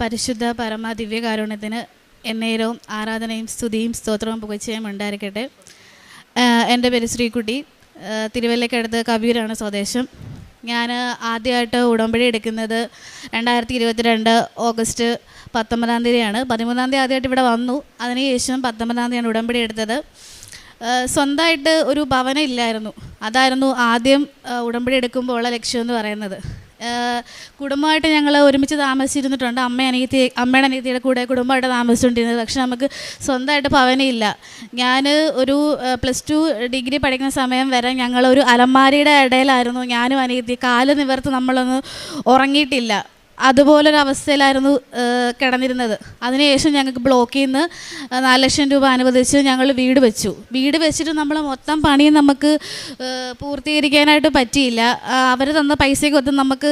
പരിശുദ്ധ പരമ ദിവ്യകാരുണ്യത്തിന് എന്നേരവും ആരാധനയും സ്തുതിയും സ്തോത്രവും പുകച്ചയും ഉണ്ടായിരിക്കട്ടെ. എന്റെ പേര് ശ്രീകുട്ടി. തിരുവല്ലയ്ക്കടുത്ത് കബീരാണ് സ്വദേശം. ഞാൻ ആദ്യമായിട്ട് ഉടമ്പടി എടുക്കുന്നത് രണ്ടായിരത്തി ഇരുപത്തിരണ്ട് ഓഗസ്റ്റ് പത്തൊമ്പതാം തീയതിയാണ്. പതിമൂന്നാം തീയതി ആദ്യമായിട്ട് ഇവിടെ വന്നു. അതിനുശേഷം പത്തൊമ്പതാം തീയതിയാണ് ഉടമ്പടി എടുത്തത്. സ്വന്തമായിട്ട് ഒരു ഭവനം ഇല്ലായിരുന്നു. അതായിരുന്നു ആദ്യം ഉടമ്പടി എടുക്കുമ്പോൾ ഉള്ള ലക്ഷ്യം എന്ന് പറയുന്നത്. കുടുംബമായിട്ട് ഞങ്ങൾ ഒരുമിച്ച് താമസിച്ചിരുന്നിട്ടുണ്ട്. അമ്മ അനിയത്തി അമ്മയുടെ അനിയത്തിയുടെ കൂടെ കുടുംബമായിട്ട് താമസിച്ചുകൊണ്ടിരുന്നത്. പക്ഷെ നമുക്ക് സ്വന്തമായിട്ട് ഭവനയില്ല ഞാൻ ഒരു പ്ലസ് ടു ഡിഗ്രി പഠിക്കുന്ന സമയം വരെ ഞങ്ങൾ ഒരു അലമാരിയുടെ ഇടയിലായിരുന്നു. ഞാനും അനിയത്തി കാൽ നിവർത്ത് നമ്മളൊന്ന് ഉറങ്ങിയിട്ടില്ല. അതുപോലൊരു അവസ്ഥയിലായിരുന്നു ഏഹ്, കിടന്നിരുന്നത് അതിനുശേഷം ഞങ്ങൾക്ക് ബ്ലോക്കിൽ നിന്ന് നാല് ലക്ഷം രൂപ അനുവദിച്ച് ഞങ്ങൾ വീട് വെച്ചു. വീട് വെച്ചിട്ട് നമ്മൾ മൊത്തം പണിയും നമുക്ക് പൂർത്തീകരിക്കാനായിട്ട് പറ്റിയില്ല. അവർ തന്ന പൈസയ്ക്ക് ഒത്തും നമുക്ക്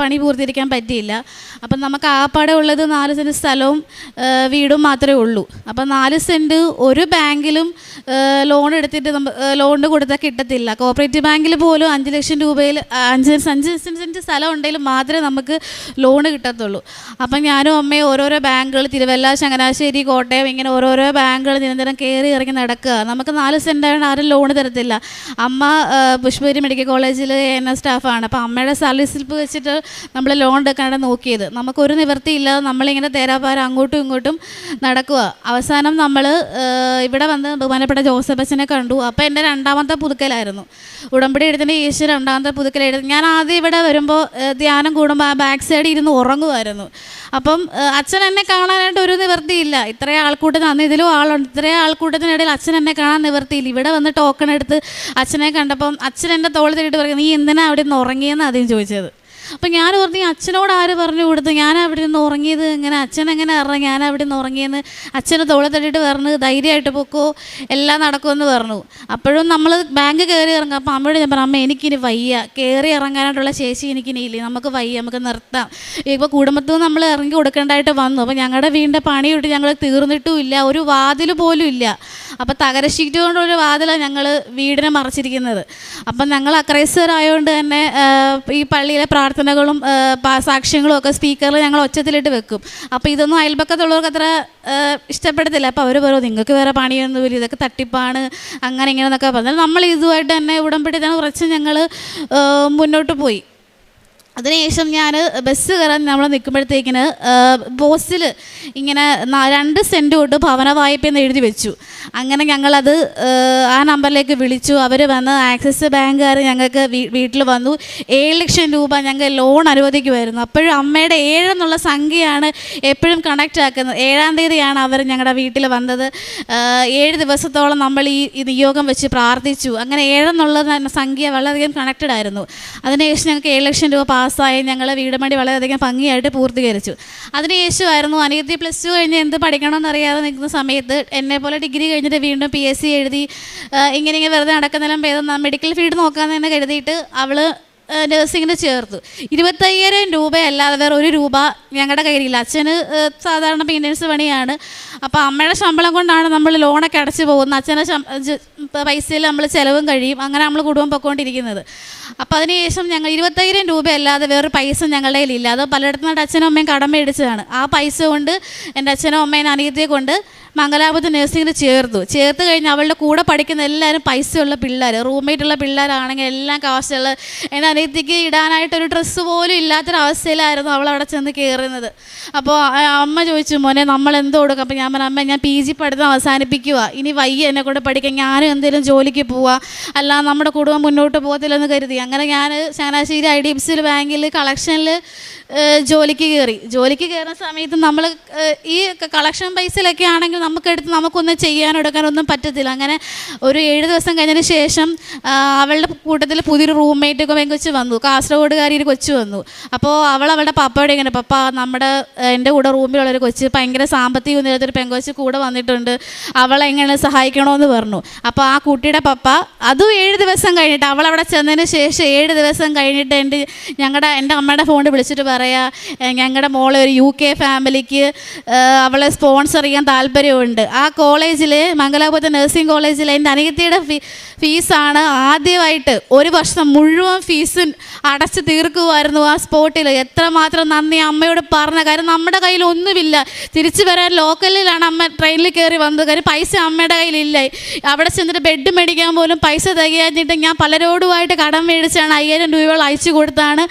പണി പൂർത്തീകരിക്കാൻ പറ്റിയില്ല. അപ്പം നമുക്ക് ആപ്പാടെ ഉള്ളത് നാല് സെന്റ് സ്ഥലവും വീടും മാത്രമേ ഉള്ളൂ. അപ്പം നാല് സെന്റ് ഒരു ബാങ്കിലും ലോൺ എടുത്തിട്ട് ലോൺ കൊടുത്താൽ കിട്ടത്തില്ല. കോപ്പറേറ്റീവ് ബാങ്കിൽ പോലും അഞ്ച് ലക്ഷം രൂപയിൽ അഞ്ച് അഞ്ച് സെന്റ് സ്ഥലം ഉണ്ടെങ്കിൽ മാത്രമേ നമുക്ക് ലോൺ കിട്ടത്തുള്ളൂ. അപ്പം ഞാനും അമ്മയും ഓരോരോ ബാങ്കുകൾ തിരുവല്ല ചങ്ങനാശ്ശേരി കോട്ടയം ഇങ്ങനെ ഓരോരോ ബാങ്കുകൾ നിരന്തരം കയറി ഇറങ്ങി നടക്കുക. നമുക്ക് നാല് സെന്റാണ് ആരും ലോൺ തരത്തില്ല. അമ്മ പുഷ്പഗിരി മെഡിക്കൽ കോളേജിൽ എൻ എസ് സ്റ്റാഫാണ്. അപ്പം അമ്മയുടെ സാലറി സ്ലിപ്പ് വെച്ചിട്ട് നമ്മൾ ലോൺ എടുക്കാനാണ് നോക്കിയത്. നമുക്കൊരു നിവൃത്തിയില്ല നമ്മളിങ്ങനെ തേരാപാരം അങ്ങോട്ടും ഇങ്ങോട്ടും നടക്കുക. അവസാനം നമ്മൾ ഇവിടെ വന്ന് ബഹുമാനപ്പെട്ട ജോസഫ് അച്ഛനെ കണ്ടു. അപ്പോൾ എന്റെ രണ്ടാമത്തെ പുതുക്കലായിരുന്നു. ഉടമ്പടി എടുത്തതിന് ശേഷം രണ്ടാമത്തെ പുതുക്കലെടുത്ത് ഞാൻ ആദ്യം ഇവിടെ വരുമ്പോൾ ധ്യാനം കൂടുമ്പോൾ ആ ബാക്ക് സൈഡിൽ ഇരുന്ന് ഉറങ്ങുമായിരുന്നു. അപ്പം അച്ഛൻ എന്നെ കാണാനായിട്ട് ഒരു നിവൃത്തിയില്ല. ഇത്രയും ആൾക്കൂട്ടത്തിന് അന്ന് ഇതിലും ആളുണ്ട്. ഇത്രയും ആൾക്കൂട്ടത്തിനിടയിൽ അച്ഛൻ എന്നെ കാണാൻ നിവൃത്തിയില്ല. ഇവിടെ വന്ന് ടോക്കൺ എടുത്ത് അച്ഛനെ കണ്ടപ്പം അച്ഛൻ എന്റെ തോളിൽ തട്ടിയിട്ട് പറയും നീ എന്തിനാണ് അവിടെ നിന്ന് ഉറങ്ങിയെന്ന് ആദ്യം ചോദിച്ചത്? അപ്പം ഞാൻ പറഞ്ഞു "ഈ അച്ഛനോട് ആര് പറഞ്ഞു കൊടുത്തു? ഞാൻ അവിടെ നിന്ന് ഉറങ്ങിയത് ഇങ്ങനെ അച്ഛൻ എങ്ങനെ അറിയാം ഞാൻ അവിടെ നിന്ന് ഉറങ്ങിയെന്ന് അച്ഛന് തോളെ തട്ടിയിട്ട് പറഞ്ഞു ധൈര്യമായിട്ട് പൊക്കോ എല്ലാം നടക്കുമെന്ന് പറഞ്ഞു. അപ്പോഴും നമ്മൾ ബാങ്ക് കയറി ഇറങ്ങും. അപ്പം അമ്മയോട് ഞാൻ പറഞ്ഞു അമ്മ എനിക്കിനി വയ്യ. കയറി ഇറങ്ങാനായിട്ടുള്ള ശേഷി എനിക്കിനി ഇല്ലേ. നമുക്ക് വയ്യ നമുക്ക് നിർത്താം. ഇപ്പോൾ കുടുംബത്തിൽ നിന്ന് നമ്മൾ ഇറങ്ങി കൊടുക്കേണ്ടതായിട്ട് വന്നു. അപ്പോൾ ഞങ്ങളുടെ വീടിന്റെ പണിയിട്ട് ഞങ്ങൾ തീർന്നിട്ടും ഇല്ല. ഒരു വാതിൽ പോലും ഇല്ല. അപ്പോൾ തകര ഷീറ്റ് കൊണ്ടൊരു വാതിലാണ് ഞങ്ങൾ വീടിനെ മറച്ചിരിക്കുന്നത്. അപ്പം ഞങ്ങൾ അക്രൈസ്തരായതുകൊണ്ട് തന്നെ ഈ പള്ളിയിലെ പ്രാർത്ഥനകളും സാക്ഷ്യങ്ങളും ഒക്കെ സ്പീക്കറിൽ ഞങ്ങൾ ഒച്ചത്തിലിട്ട് വെക്കും. അപ്പോൾ ഇതൊന്നും അയൽപക്കത്തുള്ളവർക്ക് അത്ര ഇഷ്ടപ്പെടത്തില്ല. അപ്പോൾ അവർ പറയും നിങ്ങൾക്ക് വേറെ പണിയൊന്നുമില്ല ഇതൊക്കെ തട്ടിപ്പാണ്. അങ്ങനെ ഇങ്ങനെ എന്നൊക്കെ പറഞ്ഞാൽ നമ്മൾ ഇതുമായിട്ട് തന്നെ ഉടമ്പടി തന്നെ കുറച്ച് ഞങ്ങൾ മുന്നോട്ട് പോയി. അതിനുശേഷം ഞാൻ ബസ് കയറാൻ നമ്മൾ നിൽക്കുമ്പോഴത്തേക്കിന് ബോസിൽ ഇങ്ങനെ രണ്ട് സെന്റ് കൊണ്ട് ഭവന വായ്പ എന്ന് എഴുതി വെച്ചു. അങ്ങനെ ഞങ്ങളത് ആ, നമ്പറിലേക്ക് വിളിച്ചു. അവർ വന്ന് ആക്സിസ് ബാങ്കുകാർ ഞങ്ങൾക്ക് വീട്ടിൽ വന്നു. ഏഴ് ലക്ഷം രൂപ ഞങ്ങൾക്ക് ലോൺ അനുവദിക്കുമായിരുന്നു. അപ്പോഴും അമ്മയുടെ ഏഴെന്നുള്ള സംഖ്യയാണ് എപ്പോഴും കണക്റ്റ് ആക്കുന്നത്. ഏഴാം തീയതിയാണ് അവർ ഞങ്ങളുടെ വീട്ടിൽ വന്നത്. ഏഴ് ദിവസത്തോളം നമ്മൾ ഈ നിയോഗം വെച്ച് പ്രാർത്ഥിച്ചു. അങ്ങനെ ഏഴെന്നുള്ള സംഖ്യ വളരെയധികം കണക്റ്റഡ് ആയിരുന്നു. അതിനുശേഷം ഞങ്ങൾക്ക് ഏഴ് ലക്ഷം രൂപ പാസ്സായി ഞങ്ങൾ വീട് പണി വളരെയധികം ഭംഗിയായിട്ട് പൂർത്തീകരിച്ചു. അതിന് യേശുവായിരുന്നു അനിയത്തി പ്ലസ് ടു കഴിഞ്ഞ് എന്ത് പഠിക്കണമെന്ന് അറിയാതെ നിൽക്കുന്ന സമയത്ത് എന്നെ പോലെ ഡിഗ്രി കഴിഞ്ഞിട്ട് വീണ്ടും പി എസ് സി എഴുതി ഇങ്ങനെ ഇങ്ങനെ വെറുതെ നടക്കുന്നതിലും ഭേദം മെഡിക്കൽ ഫീൽഡ് നോക്കാമെന്ന് തന്നെ കരുതിയിട്ട് അവൾ നഴ്സിങ്ങിന് ചേർത്തു. ഇരുപത്തയ്യായിരം രൂപയല്ലാതെ വേറെ ഒരു രൂപ ഞങ്ങളുടെ കയ്യിലില്ല. അച്ഛന് സാധാരണ മെയിന്റനൻസ് പണിയാണ്. അപ്പോൾ അമ്മയുടെ ശമ്പളം കൊണ്ടാണ് നമ്മൾ ലോണൊക്കെ അടച്ചു പോകുന്നത്. അച്ഛന്റെ പൈസയിൽ നമ്മൾ ചിലവും കഴിയും. അങ്ങനെ നമ്മൾ കുടുംബം പൊയ്ക്കൊണ്ടിരിക്കുന്നത് അപ്പോൾ അതിനുശേഷം ഞങ്ങൾ ഇരുപത്തയ്യായിരം രൂപയല്ലാതെ വേറെ പൈസ ഞങ്ങളുടെ കയ്യിലില്ല. അത് പലയിടത്തുനിന്നായിട്ട് അച്ഛനും അമ്മയും കടം മേടിച്ചതാണ്. ആ പൈസ കൊണ്ട് എന്റെ അച്ഛനും അമ്മയും അനിയത്തിയെ കൊണ്ട് മംഗലാപുരത്ത് നഴ്സിങ്ങിന് ചേർത്തു. ചേർത്ത് കഴിഞ്ഞ് അവളുടെ കൂടെ പഠിക്കുന്ന എല്ലാവരും പൈസയുള്ള പിള്ളേർ റൂംമേറ്റുള്ള പിള്ളേരാണെങ്കിൽ എല്ലാം കാശുള്ള എന്റെ അനിയത്തിക്ക് ഇടാനായിട്ടൊരു ഡ്രസ്സ് പോലും ഇല്ലാത്തൊരവസ്ഥയിലായിരുന്നു അവൾ അവിടെ ചെന്ന് കയറുന്നത് അപ്പോൾ അമ്മ ചോദിച്ചു മോനെ നമ്മൾ എന്തോ കൊടുക്കും? അപ്പോൾ ഞാൻ പറഞ്ഞു അമ്മ ഞാൻ പി ജി പഠിത്തം അവസാനിപ്പിക്കുക ഇനി വയ്യ എന്നെ കൊണ്ട് പഠിക്കാൻ. ഞാനും എന്തെങ്കിലും ജോലിക്ക് പോവുക അല്ല നമ്മുടെ കുടുംബം മുന്നോട്ട് പോകത്തില്ലെന്ന് കരുതി. അങ്ങനെ ഞാൻ Changanassery I D F C ബാങ്കിൽ കളക്ഷനിൽ ജോലിക്ക് കയറി ജോലിക്ക് കയറുന്ന സമയത്ത് നമ്മൾ ഈ കളക്ഷൻ പൈസയിലൊക്കെ ആണെങ്കിൽ നമുക്കെടുത്ത് നമുക്കൊന്നും ചെയ്യാനോ എടുക്കാനോ ഒന്നും പറ്റത്തില്ല. അങ്ങനെ ഒരു ഏഴ് ദിവസം കഴിഞ്ഞതിന് ശേഷം അവളുടെ കൂട്ടത്തിൽ പുതിയൊരു റൂംമേറ്റ് ഒക്കെ കൊച്ചു വന്നു. കാസർഗോഡുകാരി ഒരു കൊച്ചു വന്നു. അപ്പോൾ അവൾ അവളുടെ പപ്പയോട് ഇങ്ങനെ പപ്പ നമ്മുടെ എന്റെ കൂടെ റൂമിലുള്ളൊരു കൊച്ച് ഭയങ്കര സാമ്പത്തിക ഉന്നതത്തിൽ പെങ്കൊച്ച് കൂടെ വന്നിട്ടുണ്ട്. അവളെ എങ്ങനെ സഹായിക്കണമെന്ന് പറഞ്ഞു. അപ്പോൾ ആ കുട്ടിയുടെ പപ്പ അതും ഏഴ് ദിവസം കഴിഞ്ഞിട്ട് അവൾ അവിടെ ചെന്നതിന് ശേഷം ഏഴ് ദിവസം കഴിഞ്ഞിട്ട് എന്റെ ഞങ്ങളുടെ എന്റെ അമ്മയുടെ ഫോണിൽ വിളിച്ചിട്ട് പറയാ ഞങ്ങളുടെ മോളെ ഒരു യു കെ ഫാമിലിക്ക് അവളെ സ്പോൺസർ ചെയ്യാൻ താല്പര്യമുണ്ട്? ഉണ്ട്. ആ കോളേജിൽ മംഗലാപുരത്തെ നഴ്സിംഗ് കോളേജിൽ എന്റെ അനിയത്തിയുടെ ഫീ ഫീസാണ് ആദ്യമായിട്ട് ഒരു വർഷം മുഴുവൻ ഫീസ് അടച്ച് തീർക്കുമായിരുന്നു ആ സ്പോട്ടിൽ എത്രമാത്രം നന്ദി അമ്മയോട് പറഞ്ഞ കാര്യം നമ്മുടെ കയ്യിൽ ഒന്നുമില്ല. തിരിച്ചു വരാൻ ലോക്കലിലാണ് അമ്മ ട്രെയിനിൽ കയറി വന്നത്. കാര്യം പൈസ അമ്മയുടെ കയ്യിലില്ല. അവിടെ ചെന്നിട്ട് ബെഡ് മേടിക്കാൻ പോലും പൈസ തികയാഞ്ഞിട്ട് ഞാൻ പലരോടുമായിട്ട് കടം മേടിച്ചാണ് അയ്യായിരം രൂപകൾ അയച്ചു കൊടുത്താണ്.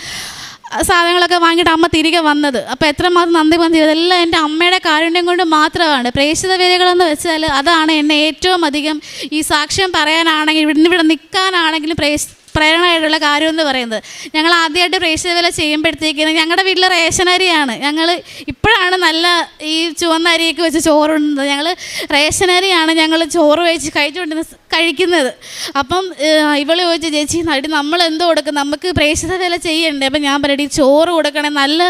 സാധനങ്ങളൊക്കെ വാങ്ങിയിട്ട് അമ്മ തിരികെ വന്നത്. അപ്പോൾ എത്രമാത്രം നന്ദി മന്ദി ഇതെല്ലാം എന്റെ അമ്മയുടെ കാരുണ്യം കൊണ്ട് മാത്രമാണ്. പ്രേക്ഷിത വേദികളെന്ന് വെച്ചാൽ അതാണ് എന്നെ ഏറ്റവും അധികം ഈ സാക്ഷ്യം പറയാനാണെങ്കിൽ ഇവിടുന്ന് ഇവിടെ നിൽക്കാനാണെങ്കിലും പ്രേഷ് പ്രേരണയായിട്ടുള്ള കാര്യം എന്ന് പറയുന്നത്. ഞങ്ങൾ ആദ്യമായിട്ട് പ്രേക്ഷിത വില ചെയ്യുമ്പോഴത്തേക്കിന് ഞങ്ങളുടെ വീട്ടിൽ റേഷൻ അരിയാണ്. ഞങ്ങൾ ഇപ്പോഴാണ് നല്ല ഈ ചുവന്ന അരിയൊക്കെ വെച്ച് ചോറുണ്ട് ഞങ്ങൾ റേഷൻ അരിയാണ് ഞങ്ങൾ ചോറ് വെച്ച് കഴിച്ചുകൊണ്ടിരുന്ന കഴിക്കുന്നത്. അപ്പം ഇവൾ ചോദിച്ചു ചേച്ചി നടി നമ്മൾ എന്തോ കൊടുക്കും? നമുക്ക് പ്രേക്ഷിത വില ചെയ്യണ്ടേ? അപ്പം ഞാൻ പറയടി ചോറ് കൊടുക്കണേ നല്ല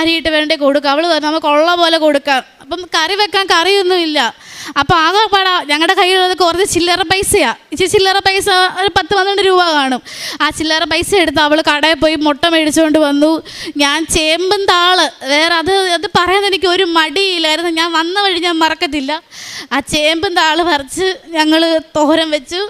അരിയിട്ട് വേണ്ടേ കൊടുക്കാം. അവൾ നമുക്ക് ഉള്ള പോലെ കൊടുക്കാം. അപ്പം കറി വെക്കാൻ കറിയൊന്നുമില്ല അപ്പോൾ ആകെ പാടാ ഞങ്ങളുടെ കയ്യിലുള്ളത് കുറച്ച് ചില്ലറ പൈസയാണ് ഇച്ചിരി ചില്ലറ പൈസ ഒരു പത്ത് പന്ത്രണ്ട് രൂപ കാണും. ആ ചില്ലറ പൈസ എടുത്ത് അവൾ കടയിൽ പോയി മുട്ട മേടിച്ചുകൊണ്ട് വന്നു. ഞാൻ ചേമ്പും താൾ. വേറെ അത് അത് പറയാൻ എനിക്ക് ഒരു മടിയില്ലായിരുന്നു. ഞാൻ വന്ന വഴി ഞാൻ മറക്കത്തില്ല. ആ ചേമ്പും താൾ പറിച്ച് ഞങ്ങൾ തോരൻ വെച്ചു.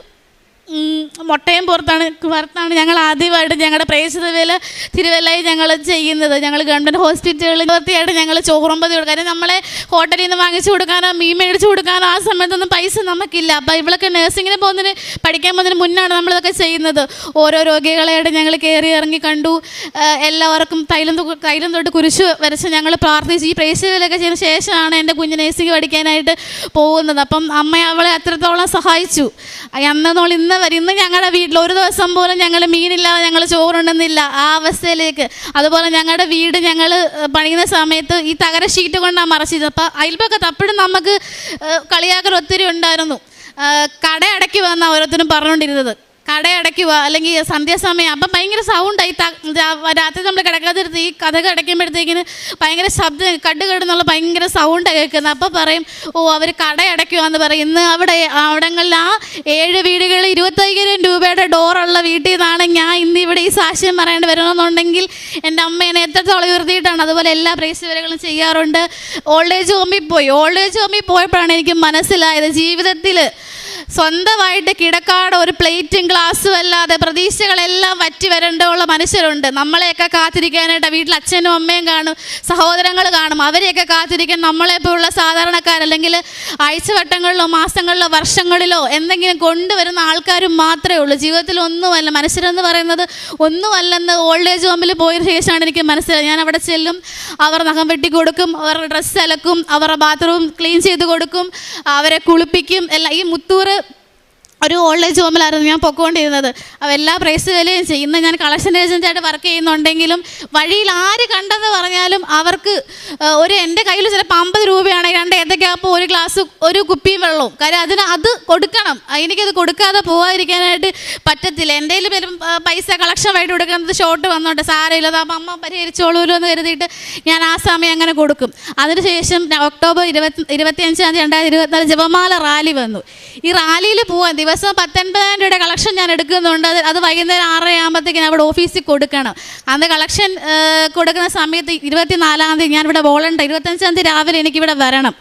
മുട്ടയും പുറത്താണ് പുറത്താണ് ഞങ്ങൾ ആദ്യമായിട്ട് ഞങ്ങളുടെ പ്രേക്ഷിതവേല തിരുവല്ലയിൽ ഞങ്ങൾ ചെയ്യുന്നത്. ഞങ്ങൾ ഗവൺമെന്റ് ഹോസ്പിറ്റലുകളിൽ വൃത്തിയായിട്ട് ഞങ്ങൾ ചോറുമ്പതി കൊടുക്കും. കാര്യം നമ്മളെ ഹോട്ടലിൽ നിന്ന് വാങ്ങിച്ചു കൊടുക്കാനോ മീൻ മേടിച്ചു കൊടുക്കാനോ ആ സമയത്തൊന്നും പൈസ നമുക്കില്ല. അപ്പോൾ ഇവളൊക്കെ നഴ്സിങ്ങിന് പോകുന്നതിന് പഠിക്കാൻ പോകുന്നതിന് മുന്നാണ് നമ്മളിതൊക്കെ ചെയ്യുന്നത്. ഓരോ രോഗികളായിട്ട് ഞങ്ങൾ കയറി ഇറങ്ങി കണ്ടു. എല്ലാവർക്കും തൈലം തൈലം തൊട്ട് കുരിശ് വരച്ച് ഞങ്ങൾ പ്രാർത്ഥിച്ച് ഈ പ്രേക്ഷിതവേലൊക്കെ ചെയ്തതിന് ശേഷമാണ് എന്റെ കുഞ്ഞ് നഴ്സിംഗ് പഠിക്കാനായിട്ട് പോകുന്നത്. അപ്പം അമ്മ അവളെ അത്രത്തോളം സഹായിച്ചു. അന്നോളം ഇന്ന് വരെ. ഇന്ന് ഞങ്ങളുടെ വീട്ടിൽ ഒരു ദിവസം പോലും ഞങ്ങൾ മീനില്ലാതെ ഞങ്ങൾ ചോറുണ്ടെന്നില്ല ആ അവസ്ഥയിലേക്ക്. അതുപോലെ ഞങ്ങളുടെ വീട് ഞങ്ങൾ പണിയുന്ന സമയത്ത് ഈ തകര ഷീറ്റ് കൊണ്ടാണ് മറച്ചിരുന്നത്. അപ്പം അയൽപ്പക്കത്ത് അപ്പോഴും നമുക്ക് കളിയാക്കൽ ഒത്തിരി ഉണ്ടായിരുന്നു. കട വന്ന ഓരോരുത്തരും പറഞ്ഞുകൊണ്ടിരുന്നത്. കട അടയ്ക്കുക അല്ലെങ്കിൽ സന്ധ്യാസമയം. അപ്പം ഭയങ്കര സൗണ്ടായി രാത്രി നമ്മൾ കിടക്കാതിരുത്ത് ഈ കഥ അടയ്ക്കുമ്പോഴത്തേക്കിന് ഭയങ്കര ശബ്ദം കട്ട് കെടുന്നുള്ള ഭയങ്കര സൗണ്ട് കേൾക്കുന്നത് അപ്പം പറയും ഓ അവർ കടയടയ്ക്കുകയെന്ന് പറയും. ഇന്ന് അവിടെ അവിടങ്ങളിൽ ആ ഏഴ് വീടുകളിൽ ഇരുപത്തയ്യായിരം രൂപയുടെ ഡോറുള്ള വീട്ടിൽ നിന്നാണ് ഞാൻ ഇന്ന് ഇവിടെ ഈ സാക്ഷ്യം പറയേണ്ടി വരണമെന്നുണ്ടെങ്കിൽ എന്റെ അമ്മ എന്നെ എത്രത്തോളം ഉയർത്തിയിട്ടാണ് അതുപോലെ എല്ലാ പ്രേക്ഷകരകളും ചെയ്യാറുണ്ട്. ഓൾഡ് ഏജ് ഹോമിൽ പോയി. ഓൾഡ് ഏജ് ഹോമിൽ പോയപ്പോഴാണ് എനിക്ക് മനസ്സിലായത് ജീവിതത്തിൽ സ്വന്തമായിട്ട് കിടക്കാട് ഒരു പ്ലേറ്റും ഗ്ലാസ്സും അല്ലാതെ പ്രതീക്ഷകളെല്ലാം വറ്റി വരേണ്ടുള്ള മനുഷ്യരുണ്ട്. നമ്മളെയൊക്കെ കാത്തിരിക്കാനായിട്ട് വീട്ടിൽ അച്ഛനും അമ്മയും കാണും സഹോദരങ്ങൾ കാണും. അവരെയൊക്കെ കാത്തിരിക്കാൻ നമ്മളെപ്പോലുള്ള സാധാരണക്കാർ അല്ലെങ്കിൽ ആഴ്ചവട്ടങ്ങളിലോ മാസങ്ങളിലോ വർഷങ്ങളിലോ എന്തെങ്കിലും കൊണ്ടുവരുന്ന ആൾക്കാരും മാത്രമേ ഉള്ളൂ. ജീവിതത്തിൽ ഒന്നുമല്ല മനുഷ്യരെന്ന് പറയുന്നത് ഒന്നുമല്ലെന്ന് ഓൾഡ് ഏജ് ഹോമിൽ പോയതിനു ശേഷമാണ് എനിക്ക് മനസ്സിലായത്. ഞാൻ അവിടെ ചെല്ലും അവർ നഖം വെട്ടി കൊടുക്കും അവരുടെ ഡ്രസ്സ് അലക്കും അവരുടെ ബാത്റൂം ക്ലീൻ ചെയ്ത് കൊടുക്കും അവരെ കുളിപ്പിക്കും എല്ലാം ഈ മുത്തൂറ് it? ഒരു ഓൾഡ് ഏജ് ഹോമിലായിരുന്നു ഞാൻ പൊക്കോണ്ടിരുന്നത്. അപ്പോൾ എല്ലാ പ്രൈസ് വിലയും ചെയ്യുന്ന ഞാൻ കളക്ഷൻ ഏജന്റായിട്ട് വർക്ക് ചെയ്യുന്നുണ്ടെങ്കിലും വഴിയിൽ ആര് കണ്ടെന്ന് പറഞ്ഞാലും അവർക്ക് ഒരു എന്റെ കയ്യിൽ ചിലപ്പോൾ അമ്പത് രൂപയാണ് രണ്ട് ഏത്തക്കാപ്പോൾ ഒരു ഗ്ലാസ് ഒരു കുപ്പിയും വെള്ളവും. കാര്യം അതിന് അത് കൊടുക്കണം. എനിക്കത് കൊടുക്കാതെ പോകാതിരിക്കാനായിട്ട് പറ്റത്തില്ല. എന്റെ കയ്യിൽ പൈസ കളക്ഷൻ ആയിട്ട് കൊടുക്കുന്നത് ഷോർട്ട് വന്നോട്ടെ സാരമില്ല അപ്പം അമ്മ പരിഹരിച്ചോളൂല്ലോ എന്ന് കരുതിയിട്ട് ഞാൻ ആ സമയം അങ്ങനെ കൊടുക്കും. അതിനുശേഷം ഒക്ടോബർ ഇരുപത്തി ഇരുപത്തിയഞ്ചാം തീയതി രണ്ടായിരത്തി ഇരുപത്തിനാല് ജപമാല റാലി വന്നു. ഈ റാലിയിൽ പോകാൻ പത്തൊൻപതായിരം രൂപയുടെ കളക്ഷൻ ഞാൻ എടുക്കുന്നുണ്ട്. അത് അത് വൈകുന്നേരം ആറര ആകുമ്പോഴത്തേക്കും അവിടെ ഓഫീസിൽ കൊടുക്കണം. അന്ന് കളക്ഷൻ കൊടുക്കുന്ന സമയത്ത് ഇരുപത്തിനാലാം തീയതി ഞാൻ ഇവിടെ വോളണ്ടർ ഇരുപത്തഞ്ചാം തീയതി രാവിലെ എനിക്കിവിടെ വരണം.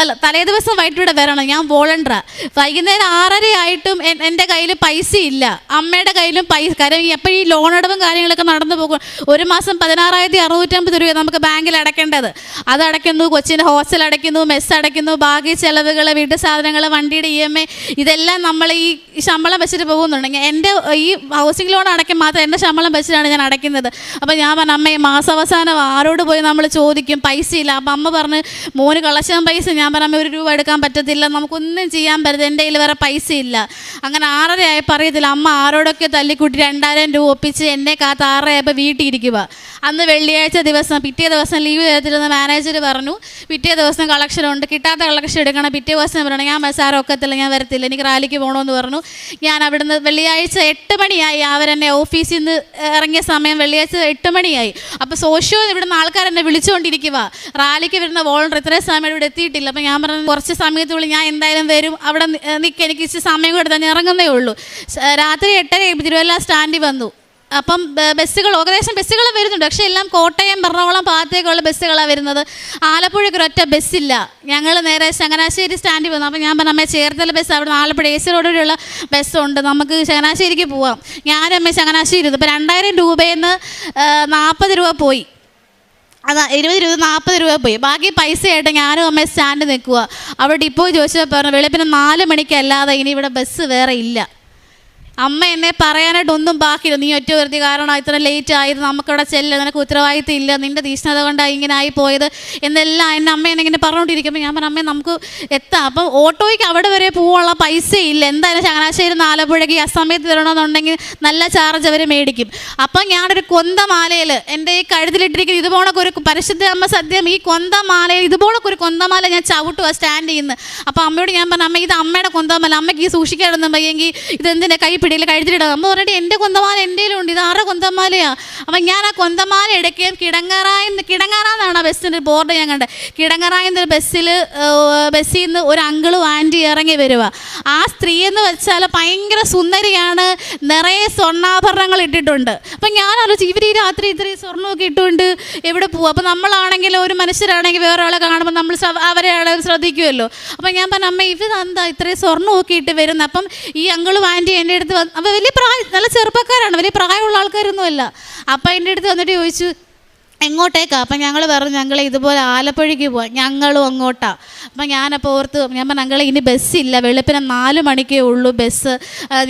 അല്ല തലേ ദിവസം വൈകിട്ട് ഇവിടെ വരണം. ഞാൻ വോളണ്ടർ വൈകുന്നേരം ആറര ആയിട്ടും എന്റെ കയ്യിൽ പൈസ ഇല്ല അമ്മയുടെ കയ്യിലും പൈസ കാര്യം എപ്പോഴും ഈ ലോൺ അടവും കാര്യങ്ങളൊക്കെ നടന്നു പോകും. ഒരു മാസം പതിനാറായിരത്തി അറുന്നൂറ്റമ്പത് രൂപ നമുക്ക് ബാങ്കിൽ അടയ്ക്കേണ്ടത്. അത് അടയ്ക്കുന്നു കൊച്ചിന്റെ ഹോസ്റ്റൽ അടയ്ക്കുന്നു മെസ്സ് അടയ്ക്കുന്നു ബാക്കി ചെലവുകൾ വീട്ടു സാധനങ്ങൾ വണ്ടിയുടെ ഇ എം ഐ ഇതെല്ലാം നമ്മൾ ഈ ശമ്പളം വെച്ചിട്ട് പോകുന്നുണ്ടെങ്കിൽ എന്റെ ഈ ഹൗസിംഗ് ലോൺ അടയ്ക്കാൻ മാത്രം എന്റെ ശമ്പളം വെച്ചിട്ടാണ് ഞാൻ അടയ്ക്കുന്നത്. അപ്പോൾ ഞാൻ പറഞ്ഞു അമ്മ ഈ മാസാവസാനം ആരോട് പോയി നമ്മൾ ചോദിക്കും? പൈസ ഇല്ല. അപ്പം അമ്മ പറഞ്ഞ് മോന് കളക്ഷൻ പൈസ. ഞാൻ പറഞ്ഞു അമ്മ ഒരു രൂപ എടുക്കാൻ പറ്റത്തില്ല. നമുക്കൊന്നും ചെയ്യാൻ പറ്റത്തില്ല. എന്റെ കയ്യിൽ വേറെ പൈസ ഇല്ല. അങ്ങനെ ആറര ആയപ്പോൾ അറിയത്തില്ല അമ്മ ആരോടൊക്കെ തല്ലിക്കൂട്ടി രണ്ടായിരം രൂപ ഒപ്പിച്ച് എന്നെ കാത്ത് ആറരയായപ്പോൾ വീട്ടിൽ ഇരിക്കുക അന്ന് വെള്ളിയാഴ്ച ദിവസം പിറ്റേ ദിവസം ലീവ് തരത്തിലെന്ന് മാനേജർ പറഞ്ഞു. പിറ്റേ ദിവസം കളക്ഷൻ ഉണ്ട്. കിട്ടാത്ത കളക്ഷൻ എടുക്കണം. പിറ്റേ ദിവസം പറയണം ഞാൻ സാറൊക്കത്തില്ല ഞാൻ വരത്തില്ല. എനിക്ക് റാലിക്ക് പോകണമെന്ന് പറഞ്ഞു. ഞാൻ അവിടുന്ന് വെള്ളിയാഴ്ച എട്ട് മണിയായി. അവരെന്നെ ഓഫീസിൽ നിന്ന് ഇറങ്ങിയ സമയം വെള്ളിയാഴ്ച എട്ട് മണിയായി. അപ്പോൾ സോഷ്യോ ഇവിടുന്ന് ആൾക്കാർ എന്നെ വിളിച്ചുകൊണ്ടിരിക്കുക റാലിക്ക് വരുന്ന വോളണ്ടർ ഇത്രയും സമയം ഇവിടെ എത്തിയിട്ടില്ല. അപ്പോൾ ഞാൻ പറഞ്ഞു കുറച്ച് സമയത്തുള്ളിൽ ഞാൻ എന്തായാലും വരും. അവിടെ നിൽക്കുക എനിക്ക് ഇച്ചിരി സമയം കൊടുത്താൽ ഞാൻ ഇറങ്ങുന്നേ ഉള്ളൂ. രാത്രി എട്ടര തിരുവല്ല സ്റ്റാൻഡിൽ വന്നു. അപ്പം ബസ്സുകൾ ഏകദേശം ബസ്സുകൾ വരുന്നുണ്ട്. പക്ഷേ എല്ലാം കോട്ടയം എറണാകുളം ഭാഗത്തേക്കുള്ള ബസ്സുകളാണ് വരുന്നത്. ആലപ്പുഴയ്ക്ക് ഒരൊറ്റ ബസ്സില്ല. ഞങ്ങൾ നേരെ ചങ്ങനാശ്ശേരി സ്റ്റാൻഡിൽ വന്നു. അപ്പോൾ ഞാൻ പറഞ്ഞു അമ്മേ ചേർത്തല ബസ് അവിടെ ആലപ്പുഴ എ സി റോഡിലുള്ള ബസ്സുണ്ട്. നമുക്ക് ചങ്ങനാശ്ശേരിക്ക് പോവാം. ഞാനും അമ്മ ചങ്ങനാശ്ശേരി ഇപ്പോൾ രണ്ടായിരം രൂപയിൽ നിന്ന് നാൽപ്പത് രൂപ പോയി. അതാ ഇരുപത് രൂപ നാൽപ്പത് രൂപ പോയി. ബാക്കി പൈസയായിട്ട് ഞാനും അമ്മ സ്റ്റാൻഡ് നിൽക്കുക അവിടെ ഡിപ്പോ ചോദിച്ചപ്പോൾ പറഞ്ഞു വെളുപ്പിന് നാല് മണിക്കല്ലാതെ ഇനി ഇവിടെ ബസ് വേറെ ഇല്ല. അമ്മ എന്നെ പറയാനായിട്ട് ഒന്നും ബാക്കിയില്ല. നീ ഒറ്റ വരുത്തി കാരണം ഇത്ര ലേറ്റ് ആയിരുന്നു. നമുക്കിവിടെ ചെല്ല നിനക്ക് ഉത്തരവാദിത്തം ഇല്ല നിന്റെ തീഷ്ണത കൊണ്ടാണ് ഇങ്ങനെ ആയി പോയത് എന്നെല്ലാം എന്റെ അമ്മ എന്നെ ഇങ്ങനെ പറഞ്ഞുകൊണ്ടിരിക്കുമ്പോൾ ഞാൻ പറഞ്ഞു അമ്മേ നമുക്ക് എത്താം. അപ്പം ഓട്ടോയ്ക്ക് അവിടെ വരെ പോകാനുള്ള പൈസ ഇല്ല എന്തായാലും ചങ്ങനാശ്ശേരി ആലപ്പുഴയ്ക്ക് ആ സമയത്ത് തരണമെന്നുണ്ടെങ്കിൽ നല്ല ചാർജ് അവർ മേടിക്കും. അപ്പം ഞാനൊരു കൊന്തമാലയിൽ എന്റെ ഈ കഴുതിലിട്ടിരിക്കുന്ന ഇതുപോലൊക്കെ ഒരു പരിശുദ്ധ അമ്മ സദ്യം ഈ കൊന്തമാലയിൽ ഇതുപോലൊക്കെ ഒരു കൊന്തമാല ഞാൻ ചവിട്ടുക സ്റ്റാൻഡ് ചെയ്യുന്നത്. അപ്പോൾ അമ്മയോട് ഞാൻ പറഞ്ഞു അമ്മ ഇത് അമ്മയുടെ കൊന്തമാല. അമ്മയ്ക്ക് ഈ സൂക്ഷിക്കാനൊന്നും വയ്യെങ്കിൽ ഇതെന്തിന്റെ കൈ പിടിയിൽ കഴുത്തിലിടാം അമ്മ പറഞ്ഞിട്ട് എന്റെ കൊന്തമാല എന്റെയിലുണ്ട്. ഇത് ആരുടെ കൊന്തമാലയാണ് അപ്പം ഞാൻ ആ കൊന്തമാല എടുക്കുകയും കിടങ്ങറായി കിടങ്ങറാന്നാണ് ആ ബസ്സിന്റെ ബോർഡ് ഞാൻ കണ്ടത്. കിടങ്ങറായ ബസ്സിൽ ബസ്സിൽ നിന്ന് ഒരു അങ്കിളും ആന്റി ഇറങ്ങി വരിക ആ സ്ത്രീ എന്ന് വെച്ചാൽ ഭയങ്കര സുന്ദരിയാണ്. നിറയെ സ്വർണാഭരണങ്ങൾ ഇട്ടിട്ടുണ്ട്. അപ്പം ഞാൻ ആലോചിച്ചു ഇവർ ഈ രാത്രി ഇത്രയും സ്വർണമൊക്കെ ഇട്ടുകൊണ്ട് എവിടെ പോകും അപ്പോൾ നമ്മളാണെങ്കിൽ ഒരു മനുഷ്യരാണെങ്കിൽ വേറെ ആളെ കാണുമ്പോൾ നമ്മൾ അവരെ ആളെ ശ്രദ്ധിക്കുമല്ലോ അപ്പം ഞാൻ പറഞ്ഞു അമ്മ ഇവർ എന്താ ഇത്രയും സ്വർണമൊക്കെ ഇട്ട് വരുന്നത് അപ്പം ഈ അങ്കിളും ആന്റി എന്റെ അടുത്ത് വലിയ പ്രായം നല്ല ചെറുപ്പക്കാരാണ്. വലിയ പ്രായമുള്ള ആൾക്കാരൊന്നുമല്ല. അപ്പം എന്റെ അടുത്ത് വന്നിട്ട് ചോദിച്ചു എങ്ങോട്ടേക്കാ? അപ്പം ഞങ്ങൾ പറഞ്ഞു ഞങ്ങൾ ഇതുപോലെ ആലപ്പുഴയ്ക്ക് പോവാം. ഞങ്ങളും അങ്ങോട്ടാണ് അപ്പം ഞാനപ്പോൾ ഓർത്ത് ഞാൻ പറഞ്ഞു ഞങ്ങൾ ഇനി ബസ്സില്ല വെളുപ്പിനെ നാല് മണിക്കേ ഉള്ളൂ ബസ്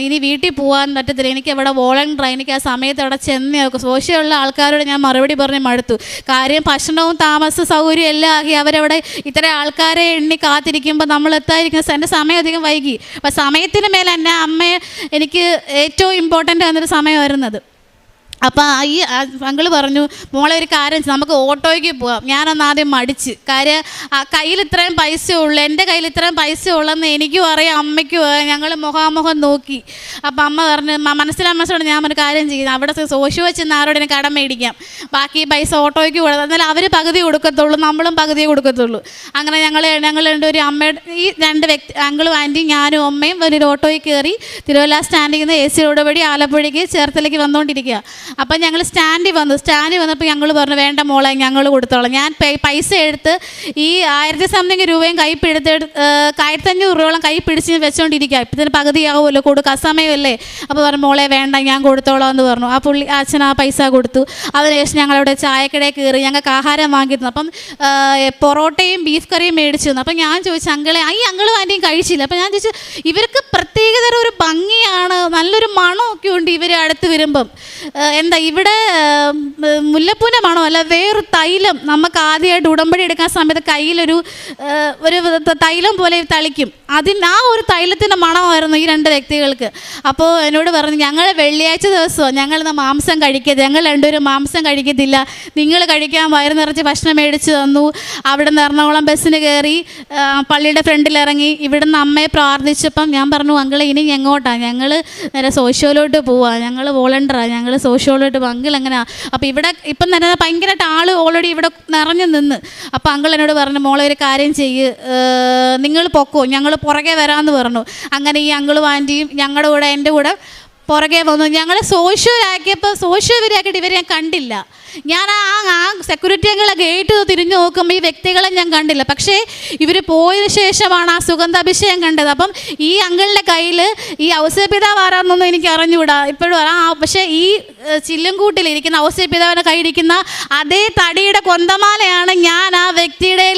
ഇനി വീട്ടിൽ പോകാൻ പറ്റത്തില്ല. എനിക്ക് അവിടെ വോളണ്ടർ എനിക്ക് ആ സമയത്ത് അവിടെ ചെന്നേ സോഷ്യമുള്ള ആൾക്കാരോട് ഞാൻ മറുപടി പറഞ്ഞ് മടുത്തു. കാര്യം ഭക്ഷണവും താമസ സൗകര്യവും എല്ലാം ആകി അവരവിടെ ഇത്ര ആൾക്കാരെ എണ്ണി കാത്തിരിക്കുമ്പോൾ നമ്മൾ എത്താതിരിക്കുന്ന എന്റെ സമയം അധികം വൈകി. അപ്പം സമയത്തിന് മേലെ എന്നെ അമ്മയെ എനിക്ക് ഏറ്റവും ഇമ്പോർട്ടന്റ് ആകുന്നൊരു സമയം വരുന്നത് അപ്പോൾ ഈ അങ്കിൾ പറഞ്ഞു മോളെ ഒരു കാര്യം നമുക്ക് ഓട്ടോയ്ക്ക് പോവാം. ഞാനൊന്ന് ആദ്യം മടിച്ച്. കാര്യം കയ്യിൽ ഇത്രയും പൈസ ഉള്ളു എന്റെ കയ്യിൽ ഇത്രയും പൈസ ഉള്ളെന്ന് എനിക്കും അറിയാം അമ്മയ്ക്കും അറിയാം. ഞങ്ങൾ മുഖാമുഖം നോക്കി. അപ്പം അമ്മ പറഞ്ഞു "മ- മനസ്സിലാ മനസ്സിലോട് ഞാൻ ഒരു കാര്യം ചെയ്യുന്നത് അവിടെ സോഷ്യൽ വെച്ച് ആരോടെ കടം മേടിക്കാം. ബാക്കി പൈസ ഓട്ടോയ്ക്ക് കൊടുക്കാം. എന്നാൽ അവർ പകുതി കൊടുക്കത്തുള്ളൂ നമ്മളും പകുതി കൊടുക്കത്തുള്ളൂ. അങ്ങനെ ഞങ്ങൾ ഞങ്ങൾ രണ്ടുപേരും അമ്മയുടെ ഈ രണ്ട് വ്യക്തി അങ്കിളും ആന്റിയും ഞാനും അമ്മയും ഒരു ഓട്ടോയിൽ കയറി തിരുവല്ല സ്റ്റാൻഡിൽ നിന്ന് എ സി റോഡ് വഴി ആലപ്പുഴയ്ക്ക് ചേർത്തലേക്ക് വന്നുകൊണ്ടിരിക്കുക. അപ്പം ഞങ്ങൾ സ്റ്റാൻഡിൽ വന്നു. സ്റ്റാൻഡിൽ വന്നപ്പോൾ ഞങ്ങൾ പറഞ്ഞു വേണ്ട മോളെ ഞങ്ങൾ കൊടുത്തോളാം. ഞാൻ പൈസ എടുത്ത് ഈ ആയിരത്തി സംതിങ് രൂപയും കൈ പിടുത്ത് ആയിരത്തഞ്ഞൂറ് രൂപയോളം കൈ പിടിച്ച് വെച്ചുകൊണ്ടിരിക്കുക ഇപ്പത്തിന് പകുതിയാവുമല്ലോ കൊടുക്കുക സമയമല്ലേ? അപ്പോൾ പറഞ്ഞു മോളെ വേണ്ട ഞാൻ കൊടുത്തോളാം എന്ന് പറഞ്ഞു. ആ പുള്ളി അച്ഛൻ ആ പൈസ കൊടുത്തു. അതിനുശേഷം ഞങ്ങളവിടെ ചായക്കടയിൽ കയറി ഞങ്ങൾക്ക് ആഹാരം വാങ്ങിയിരുന്നു. അപ്പം പൊറോട്ടയും ബീഫ് കറിയും മേടിച്ചു തന്നു. അപ്പം ഞാൻ ചോദിച്ചു അങ്കിളെ ഈ അങ്കിളും ആന്റിയും കഴിച്ചില്ല? അപ്പം ഞാൻ ചോദിച്ചു ഇവർക്ക് പ്രത്യേകതര ഒരു ഭംഗിയാണ് നല്ലൊരു മണമൊക്കെ ഉണ്ട് ഇവർ അടുത്ത് വരുമ്പം. എന്താ ഇവിടെ മുല്ലപ്പൂനമാണോ? അല്ല വേറൊരു തൈലം നമുക്ക് ആദ്യമായിട്ട് ഉടമ്പടി എടുക്കാൻ സമയത്ത് കയ്യിലൊരു ഒരു തൈലം പോലെ തളിക്കും. അതിന് ആ ഒരു തൈലത്തിന്റെ മണമായിരുന്നു ഈ രണ്ട് വ്യക്തികൾക്ക്. അപ്പോൾ എന്നോട് പറഞ്ഞു ഞങ്ങൾ വെള്ളിയാഴ്ച ദിവസമോ ഞങ്ങൾ ഇന്ന് മാംസം കഴിക്കരുത്. ഞങ്ങൾ രണ്ടുപേരും മാംസം കഴിക്കത്തില്ല. നിങ്ങൾ കഴിക്കാൻ വയറ് നിറച്ച് ഭക്ഷണം മേടിച്ച് തന്നു. അവിടെ നിന്ന് എറണാകുളം ബസ്സിന് കയറി പള്ളിയുടെ ഫ്രണ്ടിൽ ഇറങ്ങി. ഇവിടുന്ന് അമ്മയെ പ്രാർത്ഥിച്ചപ്പം ഞാൻ പറഞ്ഞു അങ്കിളെ ഇനി എങ്ങോട്ടാണ് ഞങ്ങൾ നേരെ സോഷ്യോയിലോട്ട് പോവാ. ഞങ്ങൾ വോളണ്ടറാണ് ഞങ്ങൾ സോഷ്യോയിലോട്ട് പോകും അങ്കിൾ അങ്ങനെ അപ്പോൾ ഇവിടെ ഇപ്പം തന്നെ ഭയങ്കരമായിട്ട് ആൾ ഓൾറെഡി ഇവിടെ നിറഞ്ഞു നിന്ന്. അപ്പോൾ അങ്കിൾ എന്നോട് പറഞ്ഞു മോളെ ഒരു കാര്യം ചെയ്യ്. നിങ്ങൾ പൊക്കോ. ഞങ്ങൾ പുറകെ വരാമെന്ന് പറഞ്ഞു. അങ്ങനെ ഈ അങ്കിളും ആന്റിയും ഞങ്ങളുടെ കൂടെ എന്റെ കൂടെ പുറകെ വന്നു. ഞങ്ങൾ സോഷ്യലാക്കിയപ്പോൾ സോഷ്യൽ ഇവരാക്കിയിട്ട് ഇവരെ ഞാൻ കണ്ടില്ല. ഞാൻ ആ ആ സെക്യൂരിറ്റി അങ്കിളെ ഗേറ്റ് തിരിഞ്ഞു നോക്കുമ്പോൾ ഈ വ്യക്തികളെ ഞാൻ കണ്ടില്ല. പക്ഷേ ഇവർ പോയതിനു ശേഷമാണ് ആ സുഗന്ധാഭിഷേകം കണ്ടത്. അപ്പം ഈ അങ്കിളിന്റെ കയ്യിൽ ഈ ഔസപിതാവ് ആരാന്നൊന്നും എനിക്ക് അറിഞ്ഞുകൂടാ. ഇപ്പോഴും ആ പക്ഷേ ഈ ഇരിക്കുന്ന ഔസപിതാവിനെ കയ്യിരിക്കുന്ന അതേ തടിയുടെ കൊന്തമാലയാണ് ഞാൻ ആ വ്യക്തിയുടെ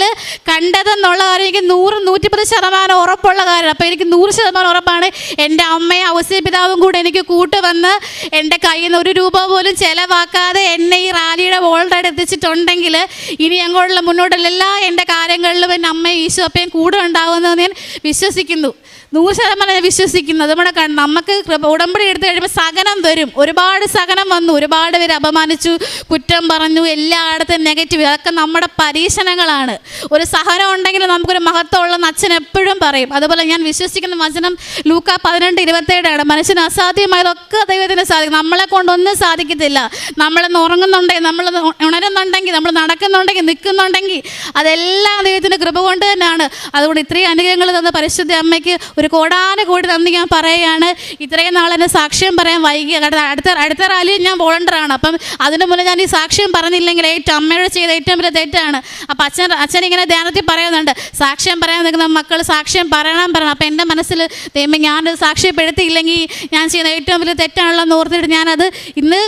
കണ്ടതെന്നുള്ള കാര്യം എനിക്ക് നൂറ് നൂറ്റിപ്പത് ശതമാനം ഉറപ്പുള്ള കാര്യം അപ്പോൾ എനിക്ക് നൂറ് ശതമാനം ഉറപ്പാണ് എന്റെ അമ്മയും ഔസപിതാവും കൂടെ എനിക്ക് കൂട്ടുവന്ന് എന്റെ കയ്യിൽ നിന്ന് ഒരു രൂപ പോലും ചിലവാക്കാതെ എന്നെ ഈ റാലിയുടെ വോൾഡായിട്ട് എത്തിച്ചിട്ടുണ്ടെങ്കിൽ ഇനി അങ്ങോട്ടുള്ള മുന്നോട്ടുള്ള എല്ലാ എന്റെ കാര്യങ്ങളിലും എന്റെ അമ്മയും ഈശോ അപ്പയും കൂടെ ഉണ്ടാകുമെന്ന് ഞാൻ വിശ്വസിക്കുന്നു. നൂറ് ശതമാനം ഞാൻ വിശ്വസിക്കുന്നു. നമ്മുടെ നമുക്ക് ഉടമ്പടി എടുത്തു കഴിയുമ്പോൾ സഹനം വരും. ഒരുപാട് സഹനം വന്നു. ഒരുപാട് പേര് അപമാനിച്ചു കുറ്റം പറഞ്ഞു എല്ലായിടത്തും നെഗറ്റീവ് അതൊക്കെ നമ്മുടെ പരീക്ഷണങ്ങളാണ്. ഒരു സഹനം ഉണ്ടെങ്കിൽ നമുക്കൊരു മഹത്വമുള്ള അച്ഛൻ എപ്പോഴും പറയും. അതുപോലെ ഞാൻ വിശ്വസിക്കുന്ന വചനം ലൂക്ക പതിനെട്ട് ഇരുപത്തേഴാണ്. മനുഷ്യന് അസാധ്യമായതൊക്കെ ദൈവത്തിന് സാധിക്കും. നമ്മളെ കൊണ്ടൊന്നും സാധിക്കത്തില്ല. നമ്മൾ ഉറങ്ങുന്നുണ്ടെങ്കിൽ നമ്മൾ ഉണരുന്നുണ്ടെങ്കിൽ നമ്മൾ നടക്കുന്നുണ്ടെങ്കിൽ നിൽക്കുന്നുണ്ടെങ്കിൽ അതെല്ലാം ദൈവത്തിന്റെ കൃപ കൊണ്ട് തന്നെയാണ്. അതുകൊണ്ട് ഇത്രയും അനുഗ്രഹങ്ങൾ തന്ന പരിശുദ്ധ അമ്മയ്ക്ക് ഒരു കോടാന കോടി നന്ദി ഞാൻ പറയുകയാണ്. ഇത്രയും നാൾ എന്നെ സാക്ഷ്യം പറയാൻ വൈകി. അടുത്ത അടുത്ത റാലിയിൽ ഞാൻ വോളണ്ടറാണ് അപ്പം അതിന് മുന്നേ ഞാൻ ഈ സാക്ഷ്യം പറഞ്ഞില്ലെങ്കിൽ ഏറ്റവും അമ്മയോട് ചെയ്ത ഏറ്റവും വലിയ തെറ്റാണ്. അപ്പം അച്ഛൻ അച്ഛൻ ഇങ്ങനെ ധ്യാനത്തിൽ പറയുന്നുണ്ട്. സാക്ഷ്യം പറയാൻ നിൽക്കുന്ന മക്കൾ സാക്ഷ്യം പറയണം പറയണം. അപ്പം എന്റെ മനസ്സിൽ ദൈവം ഞാൻ സാക്ഷ്യപ്പെടുത്തിയില്ലെങ്കിൽ ഞാൻ ചെയ്യുന്ന ഏറ്റവും വലിയ തെറ്റാണല്ലോ എന്ന് ഓർത്തിട്ട് ഞാനത് ഇന്ന്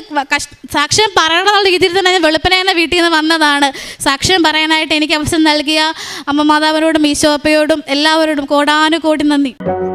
സാക്ഷ്യം പറയണമെന്നുള്ള രീതിയിൽ തന്നെ ഞാൻ വെളുപ്പിനെ വീട്ടിൽ നിന്ന് വന്നതാണ്. സാക്ഷ്യം പറയാനായിട്ട് എനിക്ക് അവസരം നൽകിയ അമ്മ മാതാവിനോടും ഈശോപ്പയോടും എല്ലാവരോടും കോടാനുകോടി നന്ദി. Thank you.